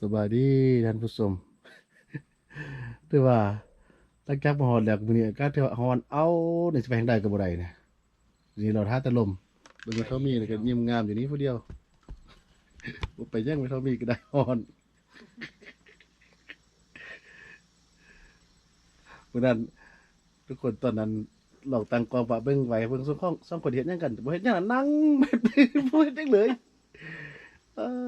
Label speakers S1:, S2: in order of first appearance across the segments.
S1: สบายดีท่านผู้ชมถือว่าตั้งจากมาฮอดแล้วมือนี้กาศที่ว่าฮ้อนเอาในสิไปทางใดก็บ่ได้นะนี่เราท่าต่ลมเบิ่งเขามีแล้วก็ยิ้มงามอยู่นี้ผู้เดียวบ่ไปแย่งไปเขามีก็ได้ฮ้อนมื้อนั้นทุกคนตอนนั้นหลอกตังกองปะเบิ่งไว้เบิ่งสองข้องสองคนเฮ็ดหยังกันบ่เฮ็ดหยังนั่งแบบบ่เฮ็ดหยังเลยเออ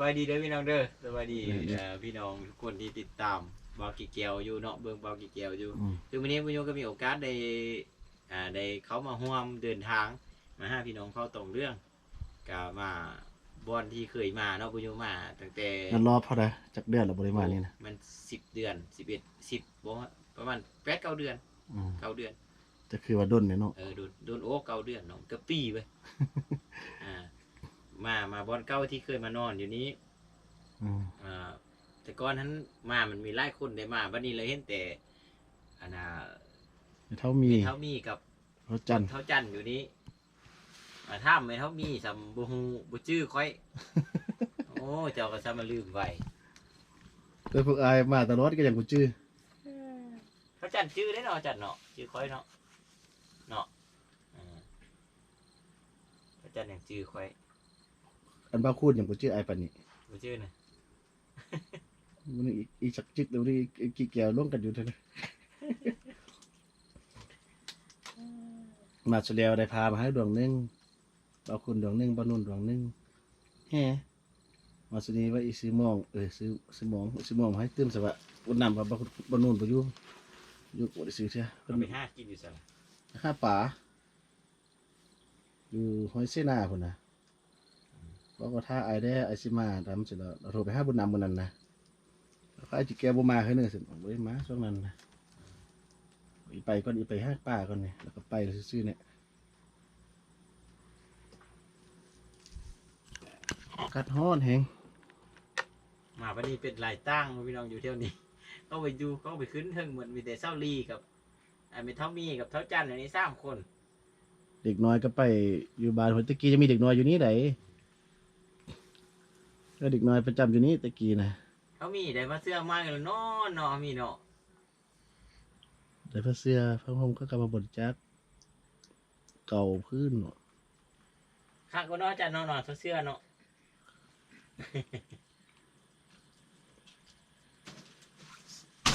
S2: บายดีเด้อพี่น้องเด้อสบายดี
S1: อืม
S2: เอ่อพี่น้องทุกคนที่ติดตามบากิเกียวอยู่เนาะเบิ่งบากิเกียวอยู่
S1: อืม
S2: ซึ่งวันนี้พี่โยก็มีโอกาสได้อ่าได้เขามาร่วมเดินทางมาหาพี่น้องเข้าตรงเรื่องก็มาบอนที่เคยมาเนาะพี่โยมาตั้งแต่
S1: งั้นรอพอได้จักเดือนแล้วบ่ได้มานี่นะ
S2: มันสิบเดือนสิบเอ็ดสิบบ่ฮะประมาณแปดเก้าเดือน
S1: อืม
S2: เก้าเดือน
S1: จะคือว่าดนเนี่ยเนาะ
S2: เออโดนโดนโอ้เก้าเดือนเนาะก็ปีไป อ่า มามาบอนเก้าที่เคยมานอนอยู่นี้
S1: อืม
S2: อ่าแต่ก่อนนั้นมามันมีหลายคนได้มาบัดนี้เลยเห็นแต่อันน่ะ
S1: เท่ามี
S2: เท่ามีกับ
S1: เขาจันทร์
S2: เท่าจันอยู่นี้มาถ้ำไม่เท่ามีสำบูฮูบูจื้อค่อย โอ้เจ้าก็ซ้ำมาลืมไว้
S1: แต่พวกอายมาตลอดก็ยังบ่จื้อ
S2: เท่าจันจื้อได้เนาะจันเนาะจื้อค่อยเนาะเนาะอ่าเท่าจันอย่างจื้อค่อย
S1: อันบ้าคูดยังบ่จื้ออายปานนี้
S2: บูจื้อนะ
S1: มันอีกอีกจักจิกเดี๋ยวนี้อีกกี่แก้วร่วมกันอยู่เท่านั้นมาเฉลียวได้พามาให้ดวงหนึงบ้าคุณดวงหนึงบ้านุ่นดวงหนึงแฮมาสุนี้ว่าอีซื้อมองเออซื้อซื้อมองซื้อมองมาให้เติมสวะวันนำกับบ้าคุณบ้านุ่นบ่อยู่อยู่บ่ได้ซื้อเท่า
S2: เอาไปห้ากินอยู่สั่น
S1: ข้าป่าอยู่ห้อยเสนาพุ่นนะ บอกว่าถ้าไอายได้ไอซิมาทำเสร็จแล้วเราโทรไปหาบุญนำบุญนั้นนะแล้วก็ไอจิแกบ่มาแค่นึงเสร็จบอกเลยมาช่วงนั้นนะอีไปก่อนอีไปห้าป่าก่อนเนี่ยแล้วก็ไปแล้วซื่อๆเนี่ยกัดฮ้อนแหง
S2: มาวันนี้เป็นลายตั้งพี่น้องอยู่เที่ยวนี้ก็ไปดูก็ไปขึ้นเทิงเหมือนมีแต่เศร้าลีกับอ่ามีเท่ามีกับเท่าจันอันนี้สามคน
S1: เด็กน้อยก็ไปอยู่บ้านเพิ่นตะกี้จะมีเด็กน้อยอยู่นี่ไหน ก็เด็กน้อยประจำอยู่นี่ตะกี้นะ
S2: เขามีได้มาเสื้อมากันเนาะเนาะมีเนาะ
S1: แต่พระเสื้อพระพรหมก็กลับมาบริจาคเก่าพื้นเนาะ
S2: ข้างก็เนาะจันเนาะเนาะเสื้อเนาะ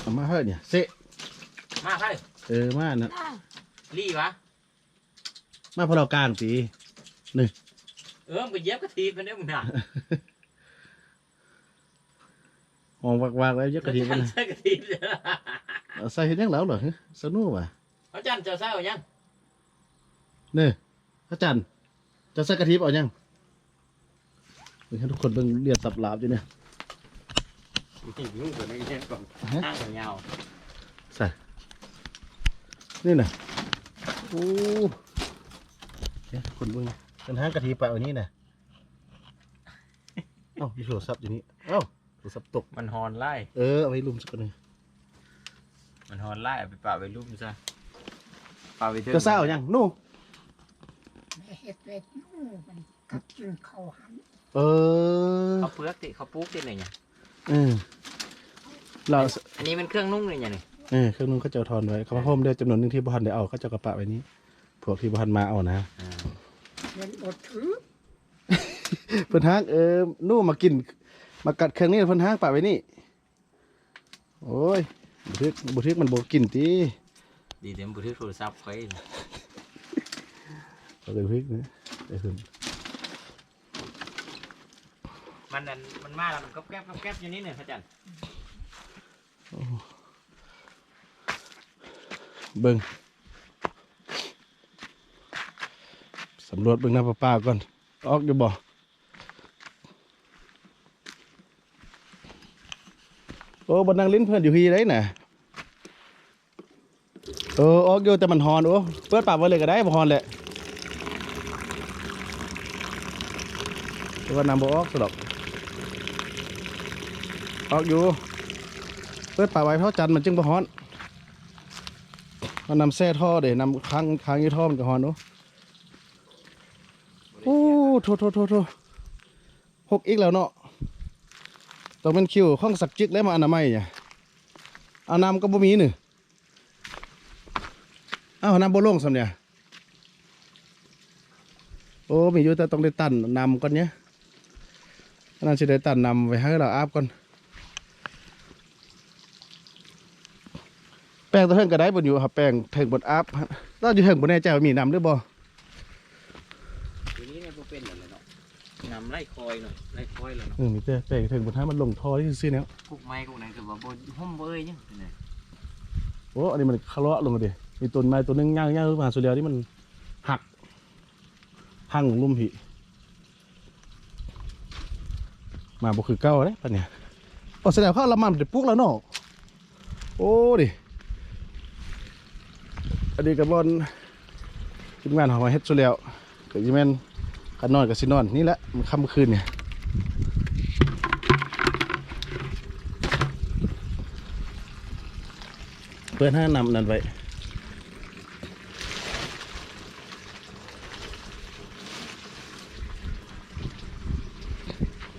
S1: เอามาเฮ้ยเนี่ยเซะ
S2: มาใคร
S1: เออมานะ
S2: ลีวะ
S1: มาพอเรากลางปี
S2: เออมึงไปเย็บกระทีมันได้มึงน่ะ
S1: หองวากๆไว้เยอะกระดิ่ง
S2: จัน
S1: นะ
S2: ใส่กระทีเด้อ
S1: เอาใส่เห็นยังแล้วเหรอฮะสนุกว่ะ
S2: เขาจันเจ้าเศร้ายัง
S1: เนี่ยพระจันทร์จะใส่กระทิบเอายังเบิ่งให้ทุกคนเบิ่งเรียนตับหลาบอยู่เนี่ย
S2: ยุ่งกว่านี้เนี่ยก่อน
S1: ฮะ
S2: ห้างยาว
S1: ใส่นี่น่ะโอ้เดี๋ยวทุกคนเบิ่งเป็นห้างกระทิบไปเอานี้น่ะเอ้ามีโทรศัพท์อยู่นี่เอ้า โทรศัพท์ตก
S2: มันฮอนไล่
S1: เออเอาไว้ลุมสักคนหนึ่ง
S2: มันฮอนไล่เอาไปป่าไปรูปซะป่าไปเถอะ
S1: จะเศร้ายังนู่
S3: ไม่เห็ดเล็ดนู่มันกัดกินเขาหัน
S1: เออ
S2: เขาเปลือกติเขาปุ๊กติอะไรเนี่ย
S1: เออเรา
S2: อันนี้มันเครื่องนุ่งเลยเนี่ยนี่
S1: เออเครื่องนึงเขาจะเอาทอนไว้เขามาพ่มได้จำนวนหนึงที่บ้านได้เอาเขาจะเอากระปะไว้นี้พวกที่บ้านมาเอานะ
S3: เป็นบทถือ
S1: เพิ่นห้างเออนู่มากิน มากัดเครื่องนี้เพิ่นห้างปะไว้นี่ โอ้ยบุทึกบุทึกมันบ่กินตี
S2: ดีเดี๋ยวบุตรโทรศัพท์ไว้
S1: เอาเลยพริกนะไอ้เพิ่น
S2: มันนั่นมันมาแล้วมันก็แก๊บก็แก๊บอย่างนี้เนี่ยพระจันทร์
S1: เบิ่งสำรวจเบิ่งน้ำประปาก่อน ออกอยู่บ่ โอ้บนนางลิ้นเพื่อนอยู่ฮีได้น่ะเออออกอยู่แต่มันฮอนโอ้เปิดปากไว้เลยก็ได้บ่ฮอนแหละว่านำบ่ออกสดอกออกอยู่เปิดปากไว้เพราะจันมันจึงบ่ฮอนมันนำแซ่ท่อเด้นำค้างค้างยู่ท่อมันก็ฮอนโอ้โอ้โทโทโทโทหกอีกแล้วเนาะ ต้องเป็นคิวข้องสักจิกแล้มาอนามัยเนี่ยเอาน้ำก็บ่มีหนึ่งเอาน้ำบ่ลงสำเนี่ยโอ้มีอยู่แต่ต้องได้ตันนำก่อนเนี่ยอันนั่นสิได้ตันนำไว้ให้เราอาบก่อนแป้งตัวเทิงก็ได้บนอยู่ครับแป้งเทิงบนอาบเราอยู่เทิงบนแน่ใจว่ามีน้ำหรือบ่
S2: ทีนี้เนี่ยบ่เป็นเลยเนาะ นำไล่คอยเนาะไล่คอยแล้วเนาะ
S1: เออมีแต่แป้งเทิงบนท้ามันลงท่อที่ซื่อๆแล้ว
S2: กุกไม้กุกไหนคือว่าบ่ห่มเบ้ยยังเป็นไง
S1: โอ้อันนี้มันคาระลงเลยดิมีต้นไม้ตัวหนึงย่างย่างขึ้นมาสุดแล้วที่มันหักหังลุ่มผีมาบ่คือเก้าเลยปะเนี่ยโอ้แสดงว่าละมันจะปลูกแล้วเนาะโอ้ดิอันนี้กับบอลทีมงานของมาเฮ็ดสุดแล้วก็อยี่แม่น กันนอนกับสินอนนี่แหละมันค่ำคืนเนี่ยเพื่อนห้านำนั่นไว้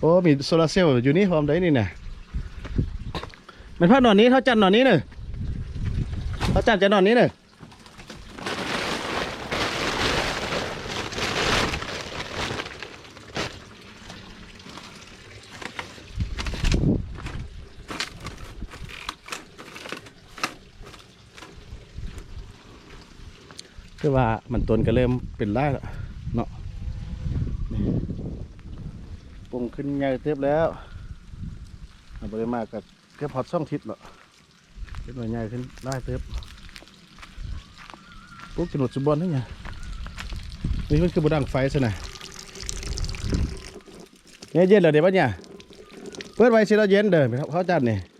S1: โอ้มีโซลาร์เซลล์อยู่นี่พร้อมได้นี่น่ะมันพักนอนนี้เท่าจันนอนนี้เนอะเท่าจันจะนอนนี้เนอะ คือว่ามันต้นก็เริ่มเป็นไร่แล้วเนาะนี่ปรุงขึ้นใหญ่เทียบแล้วเอาไปมากกับเกือบพอดซ่องทิศแล้วเป็นหน่วยใหญ่ขึ้นไร่เทียบปุ๊บกินหมดสุบอลนี่ไงนี่มันคือบดังไฟซะหน่อยเนี่ยเย็นเหรอเดี๋ยวปะเนี่ยเปิดไว้สิเราเย็นเด้อเขาจัดเนี่เ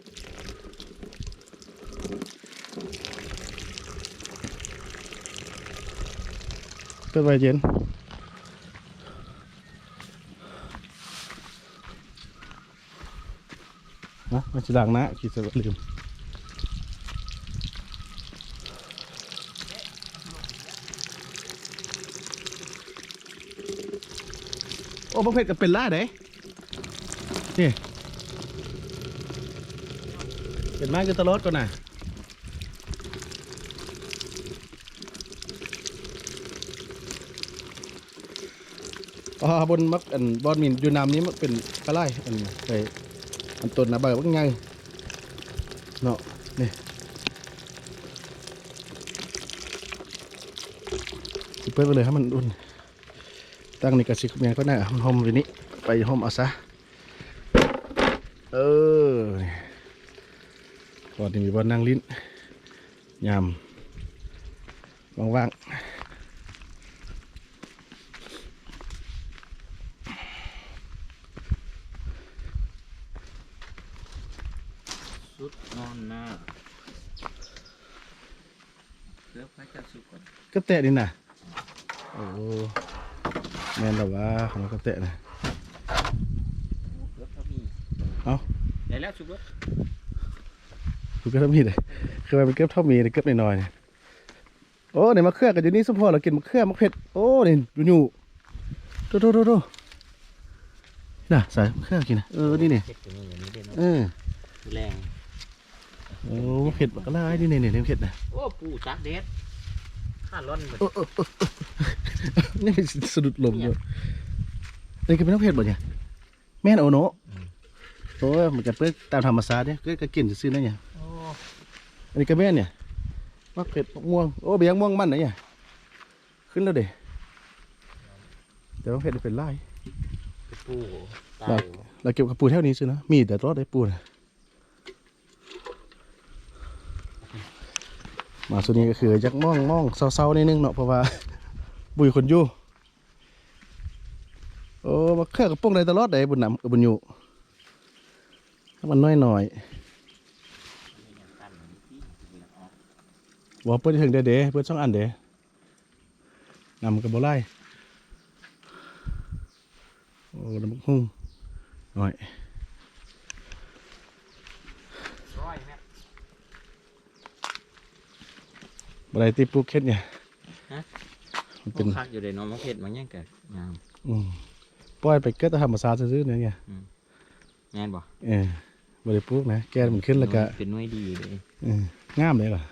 S1: ปิดไว้เย็น นะมันจะดังนะคิดจะลืมโอ้บังเพชรก็เป็นล่าเด้นี่เป็นมากอยู่ตลอดก่อนน่ะ อ๋อบนมักอันบอนมินอยู่น้ำนี้มันเป็นกระไรอันไปอันต้นนะใบว่าไงเนาะนี่สิเปิดไปเลยให้มันอุ่นตั้งนี่กระสิกเมียก็น่าหอมๆไปนี้ไปหอมเอาซะเออนี่ก่อนที่มีบอลนั่งลิ้นยำว่างๆ
S2: สุดนอนหน้าเลือกพระเจ้าสุก่อน
S1: ก็แตะนี่นะโอ้แม่นแต่ว่าของเราก็แตะนะ
S2: เลือกเท่ามี
S1: เอ้า
S2: ได้แล้วสุกรส
S1: คุณก็ต้องมีเลยคือมันเก็บเท่ามีเลยเก็บหน่อยๆเนี่ยโอ้เนี่ยมะเขือกันอยู่นี่สมพอเรากินมะเขือมะเผ็ดโอ้นี่ดูอยู่ดูดูดูดูน่ะใส่มะเขือกินนะเออนี่นี่
S2: เผ็ดตัวนี้อย่างนี้ได้เนาะ
S1: เออ
S2: แรง
S1: โอ้มะเผ็ดมะกะลายนี่นี่นี่นี่มะเผ็ดนะ
S2: โอ้ปูจักเด็ดข้าร้อนเหมือน
S1: เออเออเออเออนี่เป็นสะดุดลมอยู่นี่คือเป็นมะเผ็ดบ่เนี่ยแม่นโอโนะโอ้ยมันจะเปื้อนตามธรรมชาติเนี่ยก็ก็กินซื่อๆนะเนี่ย
S2: โอ้
S1: อันนี้ก็แม่นเนี่ยมะเผ็ดมะม่วงโอ้เบียงม่วงมันไหนเนี่ยขึ้นแล้วเด้แต่ว่าเผ็ดเป็นไล่
S2: ปูตา
S1: เรา
S2: ย
S1: เราเก็บกระปูแถวนี้สินะมีแต่รอดได้ปูนะ มาส่วนนี้ก็คือยักม่องม่องเศร้าๆนิดนึงเนาะเพราะว่า บุยคนอยู่โอ้มาเครื่องกระปุ้งได้ตลอดได้บุญนำเออบุญอยู่ถ้ามันน้อยหน่อยว่าเปิดถึงเด้เด้เปิดสองอันเด้นำกับบ่ไล่โอ้น้ำหุ่งหน่อย
S2: ร้อยแม่
S1: บ่ได้ตีปลูกเข็ดเนี่ย
S2: ฮะ
S1: มัน
S2: เป็
S1: เป็นน
S2: คักอยู่เลยเนาะมะเผ็ดมันยังกะงาม
S1: อืมปล่อยไปเกิดแต่ธรรมชาติซื่อๆเนี่ยไง
S2: แม่นบ่
S1: เออบ่ได้ปลูกนะแกนมันขึ้นแล้วก็
S2: เป็นหน่วยดีเลย
S1: เอองามเลยล่ะ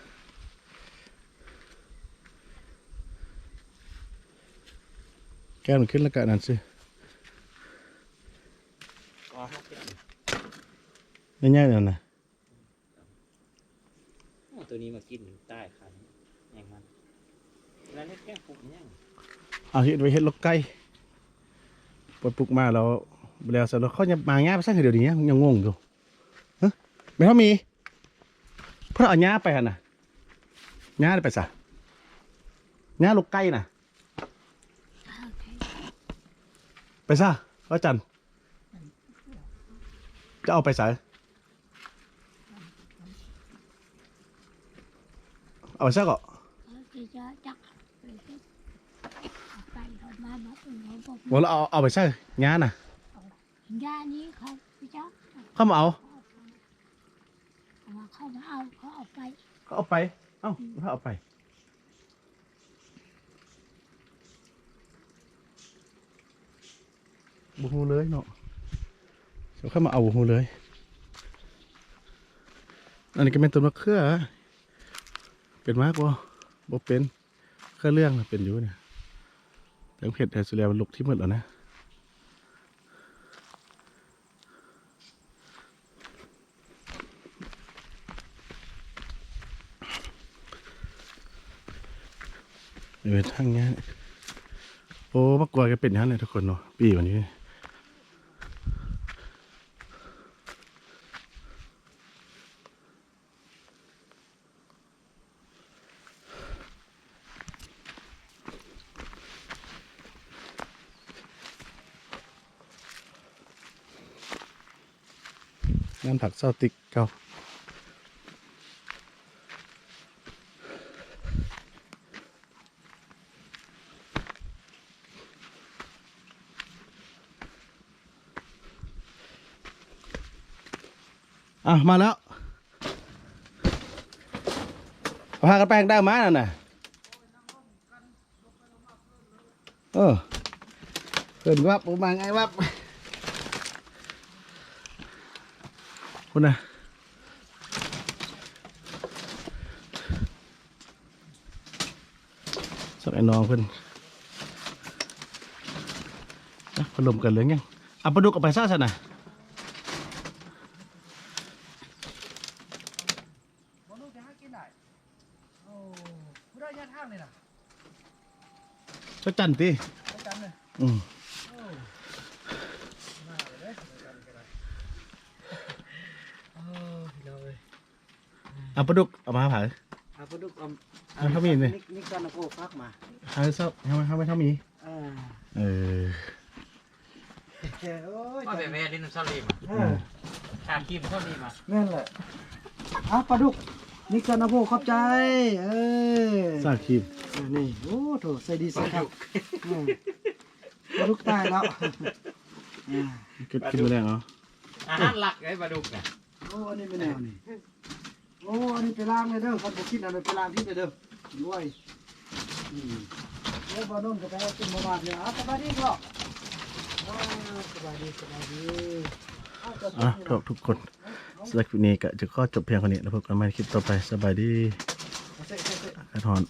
S1: แกนมันขึ้นแล้วก็นั่นสิง่ายๆนั่นน่ะ
S2: ตัวนี้มากินใต้คันแยังมันแล้ว เอา
S1: เฮ็ดไว้เฮ็ดลกไก่ปลดปลูกมาแล้วแล้วเสร็จแล้วเขาจะมาง่ายไปซะเดี๋ยวนี้ยังงงอยู่ฮะไม่เท่ามีเพิ่นเอาหญ้าไปน่ะหญ้าได้ไปซะหญ้าลกไก่น่ะ ไปซะอาจารย์จะเอาไปใส่เอาไปซะก็
S3: จะจะจัก ไปที่ไปเขามาบอกเขาบอก
S1: บอกแล้วเอาเอาไปใส่งานน่ะ
S3: ยานี้เขาพี่จัก
S1: เข้ามาเอา
S3: เขามาเอาเขาเอาไป
S1: ก็เอาไป เอ้าถ้าเอาไป บูฮูเลยเนาะเดี๋ยวเข้ามาเอาบูฮูเลย อันนี้ก็เป็นต้นมะเขือเป็นมากบ่บ่เป็น ก็เรื่องนะเป็นอยู่เนี่ยแต่เผ็ดแต่สุดแล้วมันลุกที่หมดแล้วนะเออทางเนี้ยโอ้มากกว่าก็เป็นอย่างนั้นเลยทุกคนเนาะปีวันนี้งานผักเศร้าติกเก่าอะ มาแล้วพากันแปลงได้มานั่นน่ะเออเพิ่นวับผมมาไงวับ คุณน่ะสักไอ้น้องเพิ่นนะพนลมกันเหลืองยังเอาปลาดุกเอาไปซ่าซะน่ะ
S4: บอลูกจะหากินได้โอ้ผู้ได้ยาทางเลยนะ
S1: สักจันตี
S4: ประจำเลย
S1: อืม
S4: โอ้มาเลยประจำกันเลยโอ้พี่น้องเอ้ย
S1: เอาปลาดุกเอามาผ่า
S4: เอาปลาดุกเอา
S1: เอาเขามีนี่
S4: นี่กันนะโก้ฟักมา
S1: เอาเศร้าทำไมทำไมเท่ามี
S4: อ่า
S1: เออ
S4: โอ้ย
S2: ว่าแบบแม่ดินซาลีม
S4: เออ
S2: ชาคิมซาลีมา
S4: นั่นแหละเอาปลาดุกนี่กันนะโก้ขอบใจ เออ
S1: สร้างครีม
S4: นี่โอ้โถใส่ดีใส่ครับอืมปลาดุกตายแล้วอ่า
S1: กินกินมาแล้วเหรอ
S2: อาหารหลักไอ้ปลาดุกน่ะ
S4: โอ้อันนี้เป็นแนวนี่ โอ้อันนี้ไปล้างเลยเด้อคนบ่คิดอะไรไปล้างที่เลยเด้อรวยอืมโอ้บ้านโน้นก็ไปเอาขึ้นมาบ้านเนี่ยอะสบายดีพ่ออ่าสบายดีสบายดีเอากระสุ
S1: อะ
S4: น
S1: ทุกทุกคนสำหรับคลิปนี้ก็จะขอจบเพียงเท่านี้แล้วพบกันใหม่ในคลิปต่อไปสบายดี
S4: เอาใส่ใส่ใส่
S1: กระทอน